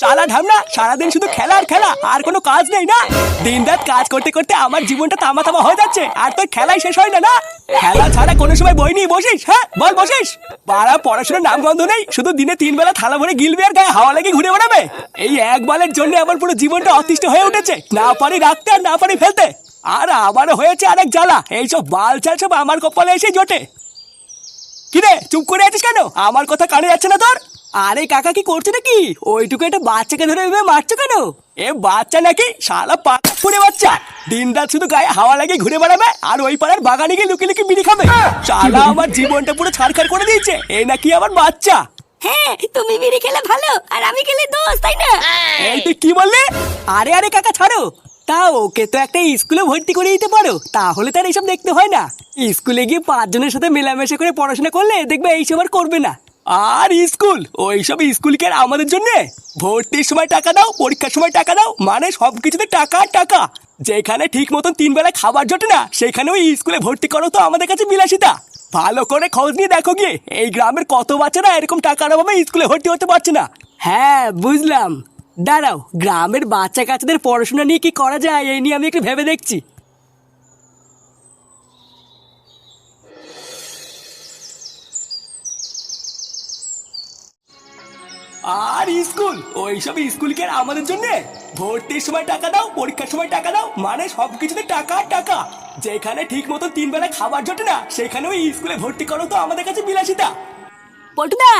শালা সারাদিন শুধু খেলা খেলা, আর কোনো কাজ নেই না? দিন রাত কাজ করতে করতে আমার জীবনটা হয়ে যাচ্ছে, আর তোর খেলাই শেষ হয় না না? খেলা ছাড়া কোনো সময় বই নিয়ে বসিস হ্যাঁ? বল, বসিস। পাড়া পড়াশোনার নাম গন্ধ নেই, শুধু দিনে তিন বেলা থালা ভরে গিলবে আর গায়ে হাওয়া লেগে ঘুরে বেড়াবে। এই এক বালের জন্য আমার পুরো জীবনটা অতিষ্ঠ হয়ে উঠেছে, না পারি রাখতে আর না পারি ফেলতে। আর আবারও হয়েছে আরেক জ্বালা, এইসব বাল ছাল সব আমার কপালে এসে জোটে। কিরে চুপ করে আছিস কেন? আমার কথা কানে যাচ্ছে না তোর? আরে কাকা কি করছে নাকি? ওইটুকু একটা বাচ্চাকে ধরে এভাবে মারছো কেন? এ বাচ্চা নাকি শালা পাকা ফুড়ে বাচ্চা। দিন রাত শুধু গায়ে হাওয়া লাগে ঘুরে বেড়াবে আর ওই পাড়ার বাগানে গিয়ে লুকি লুকি বিড়ি খাবে। শালা আমার জীবনটা পুরো ছাড়খাড় করে দিয়েছে। এ নাকি আমার বাচ্চা? হ্যাঁ তুমি বিড়ি খেলে ভালো আর আমি খেলে দোষ তাই না? এই তুই কি বললি? আরে আরে কাকা ছাড়ো। তা ওকে তো একটা স্কুলে ভর্তি করে দিতে পারো, তাহলে তার এইসব দেখতে হয় না। স্কুলে গিয়ে পাঁচজনের সাথে মেলামেশা করে পড়াশোনা করলে দেখবে এইসব আর করবে না। আর স্কুল? ওইসব স্কুল কি আমাদের জন্য? ভর্তির সময় টাকা দাও, পরীক্ষার সময় টাকা দাও মানে সব কিছুতে টাকা টাকা। যেখানে ঠিক মতন তিন বেলা খাবার জোটে না সেখানে ওই স্কুলে ভর্তি করো তো আমাদের কাছে বিলাসিতা। ভালো করে খোঁজ নিয়ে দেখো গিয়ে, এই গ্রামের কত বাচ্চারা এরকম টাকার অভাবে স্কুলে ভর্তি হতে পারছে না। হ্যাঁ বুঝলাম। দাঁড়াও, গ্রামের বাচ্চা কাচ্চাদের পড়াশোনা নিয়ে কি করা যায়? এই নিয়ে আমি একটু ভেবে দেখছি। আর স্কুল? ওইসব স্কুল কি আর আমাদের জন্য? ভর্তির সময় টাকা দাও, পরীক্ষার সময় টাকা দাও মানে সবকিছুতে টাকা টাকা। যেখানে ঠিক মতো তিন বেলা খাবার জোটে না সেখানে ওই স্কুলে ভর্তি করো তো আমাদের কাছে বিলাসিতা। পটুদা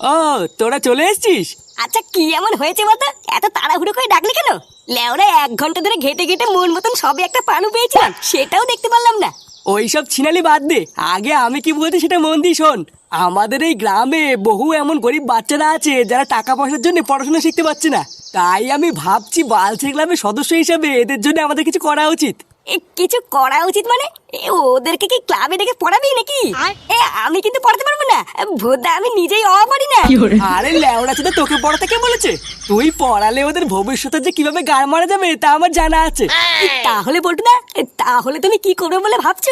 ও তোরা চলে এসেছিস? আচ্ছা কি এমন হয়েছে বলতো? এত তাড়াহুড়ো করে ডাকলি কেন? লেওরা এক ঘণ্টা ধরে ঘেটে ঘেটে মন মতন সবে একটা পানু পেয়েছিলাম সেটাও দেখতে পারলাম না। ওইসব ছিনালি বাদ দে আগে আমি কি বলছি সেটা মন দিয়ে শোন। আমাদের এই গ্রামে বহু এমন গরিব বাচ্চারা আছে যারা টাকা পয়সার জন্য পড়াশোনা শিখতে পারছে না। তাই আমি ভাবছি বালছে গ্রামের সদস্য হিসেবে এদের জন্য আমাদের কিছু করা উচিত। কিছু করা উচিত মানে? ওদেরকে কি ক্লাবে ডেকে পড়াবি নাকি? আমি কিন্তু পড়াতে পারব না। ভোদা আমি নিজেই অ পারি না আরে লেওড়া তো তোকে পড়াতে কে বলেছে? তুই পড়ালে ওদের ভবিষ্যতে যে কীভাবে গাড় মারা যাবে তা আমার জানা আছে। তাহলে পটুদা তাহলে তুমি কি করবে বলে ভাবছ?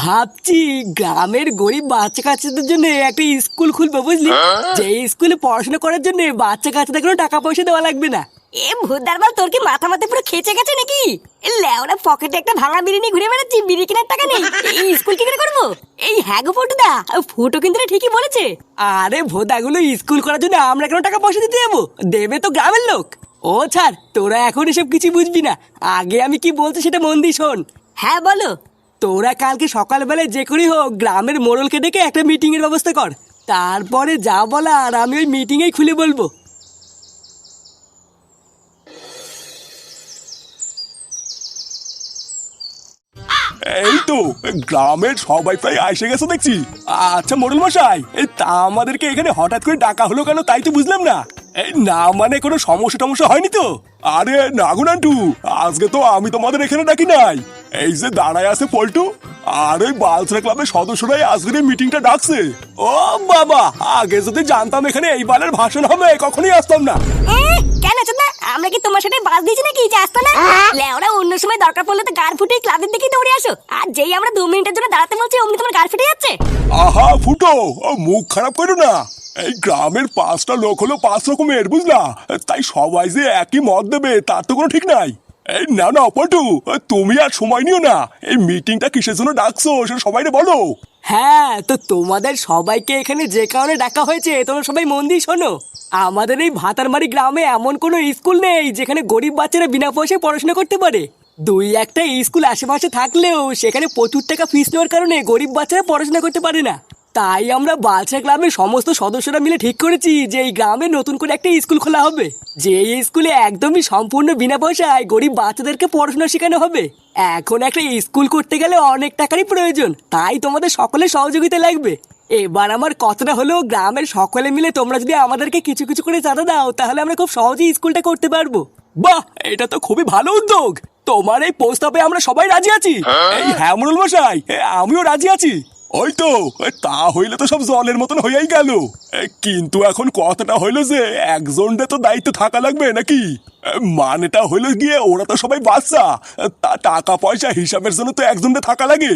ভাবছি গ্রামের গরিব বাচ্চা কাচ্চাদের জন্য একটা স্কুল খুলবো বুঝলি? যে স্কুলে পড়াশোনা করার জন্য বাচ্চা কাচ্চাদের কোনো টাকা পয়সা দেওয়া লাগবে না। এ ভূতদার বল তোর কি মাথা মাথা পুরো খেচে গেছে নাকি? এ লেওরা পকেটে একটা ভাঙা বিড়ি নিয়ে ঘুরে বেড়াচ্ছি বিড়ি কেনার টাকা নেই। এই স্কুল কি করে করব? এই হ্যাগো ফটুদা ফুটো কিন্তু ঠিকই বলেছে। আরে ভোদাগুলো স্কুল করার জন্য আমরা কেন টাকা পয়সা দিতে যাব? দেবে তো গ্রামের লোক। ও ছাড় তোরা এখন এসব কিছু বুঝবি না। আগে আমি কি বলছি সেটা মন দিয়ে শোন। হ্যাঁ বলো। তোরা কালকে সকালবেলায় যে করেই হোক গ্রামের মোড়লকে ডেকে একটা মিটিং এর ব্যবস্থা কর। তারপরে যা বলা আর আমি ওই মিটিংয়েই খুলে বলব এই তো গ্রামের সবাই প্রায় এসে গেছে দেখছি। আচ্ছা মোড়ল মশাই এই তা আমাদেরকে এখানে হঠাৎ করে ডাকা হলো কেন তাই তো বুঝলাম না। না মানে কোনো সমস্যা টমস্যা হয়নি তো? আরে না গো আজকে তো আমি তোমাদের এখানে ডাকি নাই। এই যে দাঁড়ায় আছে পল্টু, আর ওই বালসরা ক্লাবের সদস্যরাই আজকের মিটিংটা ডাকছে। ও বাবা, আগে যদি জানতাম এখানে এই বালের ভাষণ হবে, কখনোই আসতাম না। কেন চোদনা আমরা কি তোমার সাথে বাস দিয়েছি নাকি? যে আসতো না লেওরা অন্য সময় দরকার পড়লে তো গাড় ফুটে ক্লাবের দিকে দৌড়ে আসো। আর যেই আমরা দু মিনিটের জন্য দাঁড়াতে বলছি অমনি তোমার গাড় ফেটে যাচ্ছে? আহা ফুটো! ও, মুখ খারাপ করো না। এই গ্রামের পাঁচটা লোক হলো পাঁচ রকমের বুঝলা? তাই সবাই যে একই মত দেবে তার তো কোনো ঠিক নাই। এই না না পটু তুমি আর সময় নিও না। এই মিটিংটা কিসের জন্য ডাকছো সেটা সবাইকে বলো। হ্যাঁ তো তোমাদের সবাইকে এখানে যে কারণে ডাকা হয়েছে, তোমরা সবাই মন দিয়ে শোনো। আমাদের এই ভাতারমারি গ্রামে এমন কোনো স্কুল নেই, যেখানে গরিব বাচ্চারা বিনা পয়সায় পড়াশোনা করতে পারে। দুই একটা স্কুল আশেপাশে থাকলেও সেখানে প্রচুর টাকা ফিস নেওয়ার কারণে গরিব বাচ্চারা পড়াশোনা করতে পারে না। তাই আমরা বালছা গ্রামের সমস্ত সদস্যরা মিলে ঠিক করেছি যে এই গ্রামে নতুন করে একটা স্কুল খোলা হবে। যে এই স্কুলে একদমই সম্পূর্ণ বিনা পয়সায় গরিব বাচ্চাদেরকে পড়াশোনা শেখানো হবে। এখন একটা স্কুল করতে গেলে অনেক টাকারই প্রয়োজন। তাই তোমাদের সকলের সহযোগিতা লাগবে। এবার আমার কথাটা হলো গ্রামের সকলে মিলে তোমরা যদি আমাদেরকে কিছু কিছু করে চাঁদা দাও তাহলে আমরা খুব সহজেই স্কুলটা করতে পারব। বাহ এটা তো খুবই ভালো উদ্যোগ। তোমার এই প্রস্তাবে আমরা সবাই রাজি আছি। এই হ্যামরুল মশাই আমিও রাজি আছি। ওই তো তা হইলে তো সব জলের মতন হইয়াই গেল। কিন্তু এখন কথাটা হইল যে একজনটা তো দায়িত্ব থাকা লাগবে নাকি? মানেটা হইল গিয়ে ওরা তো সবাই বাচ্চা তা টাকা পয়সা হিসাবের জন্য তো একজনটা থাকা লাগে।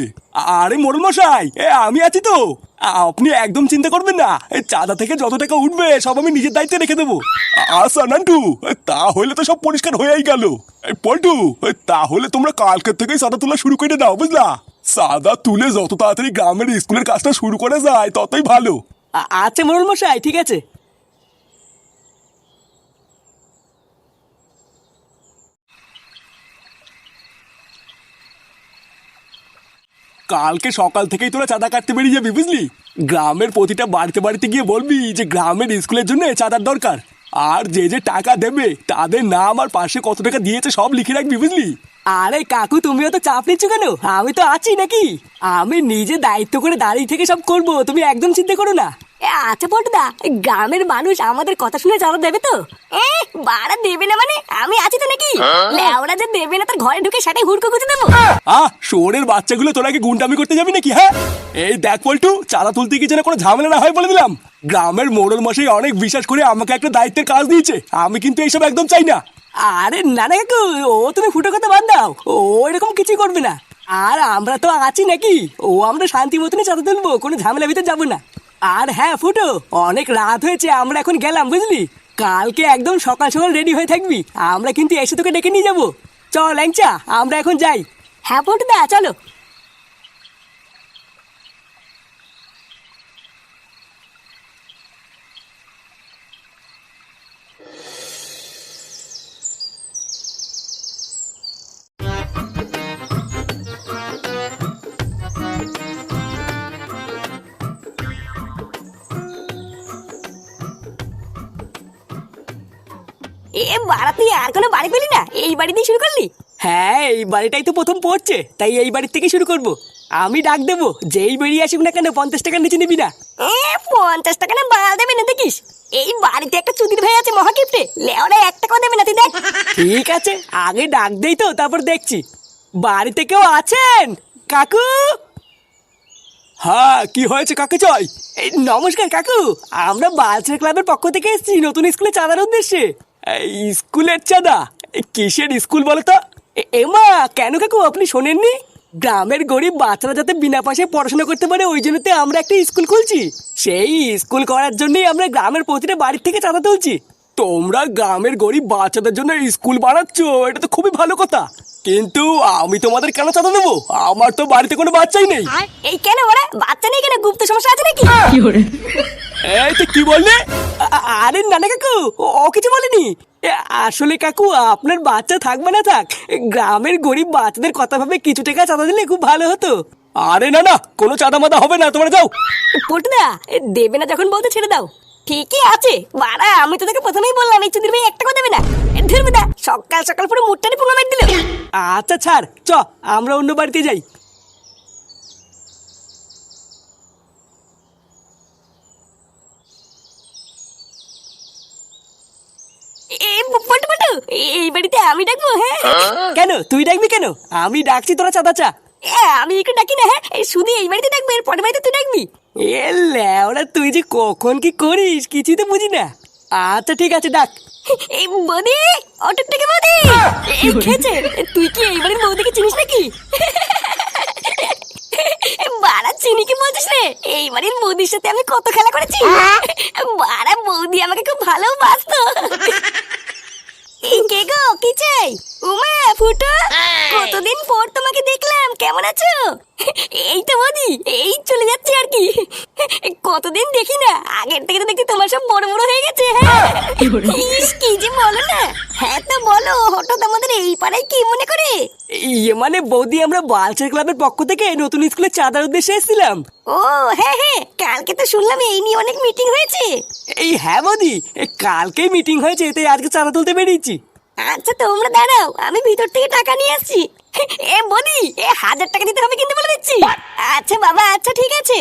আরে মোড়ল মশাই আমি আছি তো। আপনি একদম চিন্তা করবেন না চাঁদা থেকে যত টাকা উঠবে, সব আমি নিজের দায়িত্বে রেখে দেবো। আচ্ছা নান্টু তা হইলে তো সব পরিষ্কার হয়েই গেল। পল্টু তাহলে তোমরা কালকের থেকেই সাদা তোলা শুরু করে দাও, বুঝলা? সাদা তুলে যত তাড়াতাড়ি গ্রামের স্কুলের কাজটা শুরু করা যায় ততই ভালো। আ- আচ্ছা মোড়ল মশাই ঠিক আছে। কালকে সকাল থেকেই তোরা চাঁদা কাটতে বেরিয়ে যাবি বুঝলি? গ্রামের প্রতিটা বাড়িতে বাড়িতে গিয়ে বলবি যে গ্রামের স্কুলের জন্য চাঁদার দরকার। আর যে যে টাকা দেবে তাদের নাম আর পাশে কত টাকা দিয়েছে সব লিখে রাখবি বুঝলি? আরে কাকু তুমিও তো চাপ নিচ্ছ কেন? আমি তো আছি নাকি? আমি নিজে দায়িত্ব করে দাঁড়িয়ে থেকে সব করব তুমি একদম চিন্তা করো না। এ, আচ্ছা পটুদা গ্রামের মানুষ আমাদের কথা শুনে চাঁদা দেবে তো? এ বাড়া দেবে না মানে? আমি আছি তো নাকি? লেওরা যে দেবে না তার ঘরে ঢুকে সেটাই হুড়কো গুঁজে দেবো। আহ শোরের বাচ্চাগুলো তোরা কি গুন্ডামি করতে যাবি নাকি হ্যাঁ? এই দেখ পল্টু চাঁদা তুলতে কি যেন কোনো ঝামেলা না হয় বলে দিলাম। গ্রামের মোড়ল মশাই অনেক বিশ্বাস করে আমাকে একটা দায়িত্বের কাজ দিয়েছে। আমি কিন্তু এইসব একদম চাই না। আরে না না কাকু, ও তুমি ফুটো কথা বাদ দাও। ও এরকম কিছুই করবে না। আর আমরা তো আছি নাকি? ও আমরা শান্তি মতনই চাঁদা তুলবো, কোনো ঝামেলা ভিতরে যাব না। আর হ্যাঁ ফুটো, অনেক রাত হয়েছে, আমরা এখন গেলাম, বুঝলি? কালকে একদম সকাল সকাল রেডি হয়ে থাকবি, আমরা কিন্তু এসে তোকে ডেকে নিয়ে যাব। চল, ল্যাংচা, আমরা এখন যাই। হ্যাঁ ফুটদা চলো। বাড়া তুই আর কোনো বাড়ি পেলি না? এই বাড়ি দিয়ে শুরু করলি? হ্যাঁ এই বাড়িটাই তো প্রথম পড়ছে তাই এই বাড়ির থেকে শুরু করব। আমি ডাক দেবো যেই বেরিয়ে আসুক না কেন পঞ্চাশ টাকার নিচে নিবি না। এ পঞ্চাশ টাকা না বাড়া দেবে না দেখিস? এই বাড়িতে একটা চুদির ভাই আছে মহাকিপ্টে লেওরা এক টাকাও দেবে না তুই দেখ। ঠিক আছে আগে ডাক দেই তো তারপর দেখছি। বাড়িতে কেউ আছেন? কাকু? হ্যাঁ কি হয়েছে কাকু চয় এই নমস্কার কাকু। আমরা বালচার ক্লাবের পক্ষ থেকে এসেছি নতুন স্কুলে চাঁদার উদ্দেশ্যে। স্কুলের চাঁদা? কিসের স্কুল বলো তো এমা কেন কাকু আপনি শোনেননি? গ্রামের গরিব বাচ্চারা যাতে বিনা পয়সায় পড়াশোনা করতে পারে ওই জন্যতে আমরা একটা স্কুল খুলছি। সেই স্কুল করার জন্যই আমরা গ্রামের প্রতিটা বাড়ির থেকে চাঁদা তুলছি। তোমরা গ্রামের গরিব বাচ্চাদের জন্য স্কুল বানাচ্ছ এটা তো খুবই ভালো কথা। কিন্তু আমি তোমাদের কেন চাঁদা দেবো? আমার তো বাড়িতে কোনো বাচ্চাই নেই। এই কেন ওরা বাচ্চা নেই কেন? গুপ্ত সমস্যা আছে নাকি? এই তো কি বললে? আরে নানা কাকু ও- কিছু বলেনি। এ, আসলে কাকু আপনার বাচ্চা থাকবে না থাক গ্রামের গরিব বাচ্চাদের কথা ভাবে কিছু টাকা চাঁদা দিলে খুব ভালো হতো। আরে না না কোনো চাঁদা মাদা হবে না তোমরা যাও। পটুদা এ, দেবে না যখন বলতে ছেড়ে দাও। ঠিকই আছে বাড়া আমি তো তোকে প্রথমেই বললাম এই চুদির ভাই একটা কথা দেবে না। ধরবে দা সকাল সকাল পুরো মুটটানি পুরো মেট দিল। আচ্ছা ছাড় চ আমরা অন্য বাড়িতে যাই এ পটু পটু এই বাড়িতে আমি ডাকবো হ্যাঁ? কেন? তুই ডাকবি কেন? আমি ডাকছি তোরা চাঁদা চা। এ, আমি একটু ডাকি না হ্যাঁ? এই শুধু এই বাড়িতে ডাকবে এর পরের বাড়িতে তুই ডাকবি। এ ল্যাওড়া তুই যে কখন কি করিস কিছুই তো বুঝি না। আচ্ছা ঠিক আছে ডাক। এই বৌদি অটুকটাকে বৌদি। এই খেয়েছে তুই কি এই বাড়ির বৌদিকে চিনিস নাকি? বাড়া চিনি কি বলছিস রে? এই বাড়ির বৌদির সাথে আমি কত খেলা করেছি? বাড়া বৌদি আমাকে খুব ভালো বাসতো এই কে চাই? উমা ফুটো কতদিন পর তোমাকে দেখলাম কেমন আছো? এই তো বৌদি এই চলে যাচ্ছে আর কি। কতদিন দেখি না আগের থেকে দেখি তোমার সব বড় বড় হয়ে গেছে। হ্যাঁ ইস, কি যে বলো না। হ্যাঁ তো বলো হঠাৎ আমাদের এই পাড়ায় কি মনে করে? ইয়ে মানে বৌদি আমরা বালচার ক্লাবের পক্ষ থেকে নতুন স্কুলে চাঁদার উদ্দেশ্যে এসেছিলাম। ও হ্যাঁ হ্যাঁ কালকে তো শুনলাম এই নিয়ে অনেক মিটিং হয়েছে। এই হ্যাঁ বৌদি এ, কালকেই মিটিং হয়েছে তাই আজকে চাঁদা তুলতে বেরিয়েছি। আচ্ছা তোমরা দাঁড়াও, আমি ভিতর থেকে টাকা নিয়ে আসছি এ বনি এ হাজার টাকা দিতে হবে কিন্তু বলে দিচ্ছি। আচ্ছা বাবা আচ্ছা ঠিক আছে।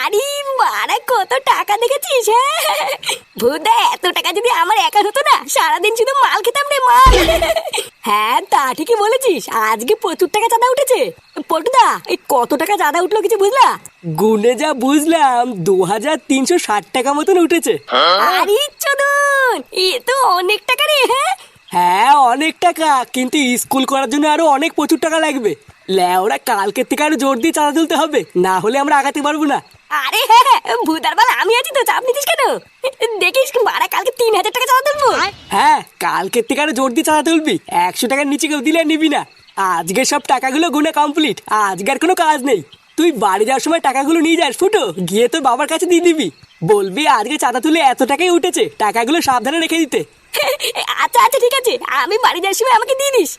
আরে মারা কত টাকা দেখেছিস হ্যাঁ? ভুদা এত টাকা যদি আমার একা হতো না সারাদিন শুধু মাল খেতাম রে মাল। হ্যাঁ তা ঠিকই বলেছিস আজকে প্রচুর টাকা চাঁদা উঠেছে। পটুদা এই কত টাকা চাঁদা উঠল কিছু বুঝলা? গুনে যা বুঝলাম দু হাজার তিনশো ষাট টাকা মতন উঠেছে। আরে চোদন এ তো অনেক টাকা রে হ্যাঁ? হ্যাঁ অনেক টাকা কিন্তু স্কুল করার জন্য আরও অনেক প্রচুর টাকা লাগবে। ল্যাওরা কালকের থেকে আরও জোর দিয়ে চাঁদা তুলতে হবে না হলে আমরা আগাতে পারব না। আরে হ্যাঁ হ্যাঁ ভূতার বল আমি আছি তো চাপ নিতিস কেন? দেখিস বাড়া কালকে তিন হাজার টাকা চাঁদা তুলবো। হ্যাঁ কালকের থেকে আরও জোর দিয়ে চাঁদা তুলবি। একশো টাকার নিচে কেউ দিলে আর নিবি না। আজকে সব টাকাগুলো গুনে কমপ্লিট আজকে আর কোনো কাজ নেই। তুই বাড়ি যাওয়ার সময় টাকাগুলো নিয়ে যাস ফুটো। গিয়ে তোর বাবার কাছে দিয়ে দিবি। বলবি আজকে চাঁদা তুলে এত টাকাই উঠেছে। টাকাগুলো সাবধানে রেখে দিতে। আচ্ছা আচ্ছা ঠিক আছে। আমি বাড়ি যাওয়ার সময় আমাকে দিয়ে দিস।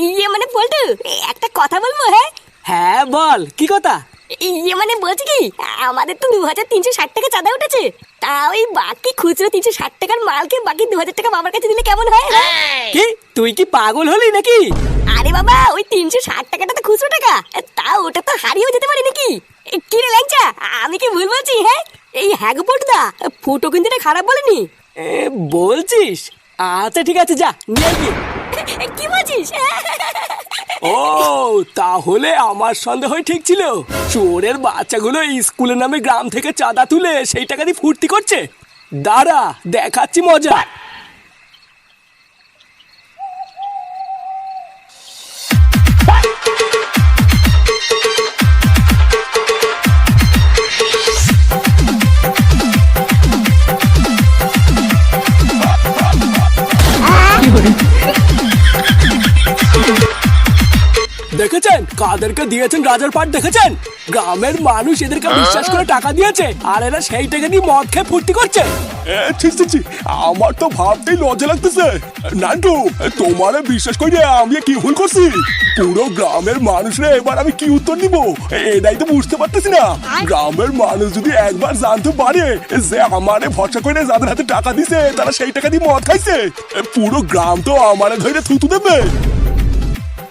ইয়ে মানে পল্টু একটা কথা বলব হ্যাঁ? হ্যাঁ বল। কি কথা? ইয়ে মানে বলছি কি আমাদের তো দু হাজার তিনশো ষাট টাকা চাঁদা উঠেছে। তা ওই বাকি খুচরো তিনশো ষাট টাকার মালকে বাকি দু হাজার টাকা বাবার কাছে দিলে কেমন হয় হ্যাঁ? কি? তুই কি পাগল হলি নাকি? আরে বাবা ওই তিনশো ষাট টাকাটা তো খুচরো টাকা তা ওটা তো হারিয়েও যেতে পারে নাকি? এ, কি রে ল্যাংচা আমি কি ভুল বলছি হ্যাঁ? এই হ্যাঁ গো ফুটো কিন্তু এটা খারাপ বলেনি। বলছিস? আচ্ছা ঠিক আছে যা নিয়ে কি বলছিস? ও তাহলে আমার সন্দেহ ঠিক ছিল। চোরের বাচ্চাগুলো স্কুলের নামে গ্রাম থেকে চাঁদা তুলে সেই টাকা দিয়ে ফুর্তি করছে। দাঁড়া দেখাচ্ছি মজা। দেখেছেন? কাদেরকে দিয়েছেন রাজার পাট দেখেছেন? গ্রামের মানুষ এদেরকে বিশ্বাস করে টাকা দিয়েছে আর এরা সেই টাকা দিয়ে মদ খেয়ে ফুর্তি করছে। এ, ছি, ছি, ছি, আমার তো ভাবতেই লজ্জা লাগতেছে। নান্টু তোমারে বিশ্বাস করে আমি কি ভুল করছি? পুরো গ্রামের মানুষরা এবার আমি কি উত্তর দিব? এটাই তো বুঝতে পারতেছি না। গ্রামের মানুষ যদি একবার জানতে পারে যে আমারে ভরসা করে যাদের হাতে টাকা দিছে তারা সেই টাকা দিয়ে মদ খাইছে পুরো গ্রাম তো আমারে ধরে থুতু দেবে।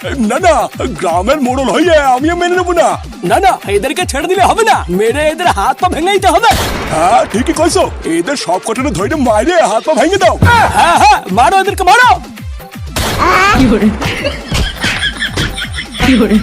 না না গ্রামের মোড়ল হইয়া আমিও মেনে নেব না। না না এদেরকে ছেড়ে দিলে হবে না। মেরে এদের হাত পা ভেঙে দিতে হবে। হ্যাঁ ঠিকই কইছো। এদের সব কটানো ধরে মাইরে হাত পা ভেঙে দাও। হ্যাঁ, হ্যাঁ হ্যাঁ মারো এদেরকে মারো। কি করে? কি করে?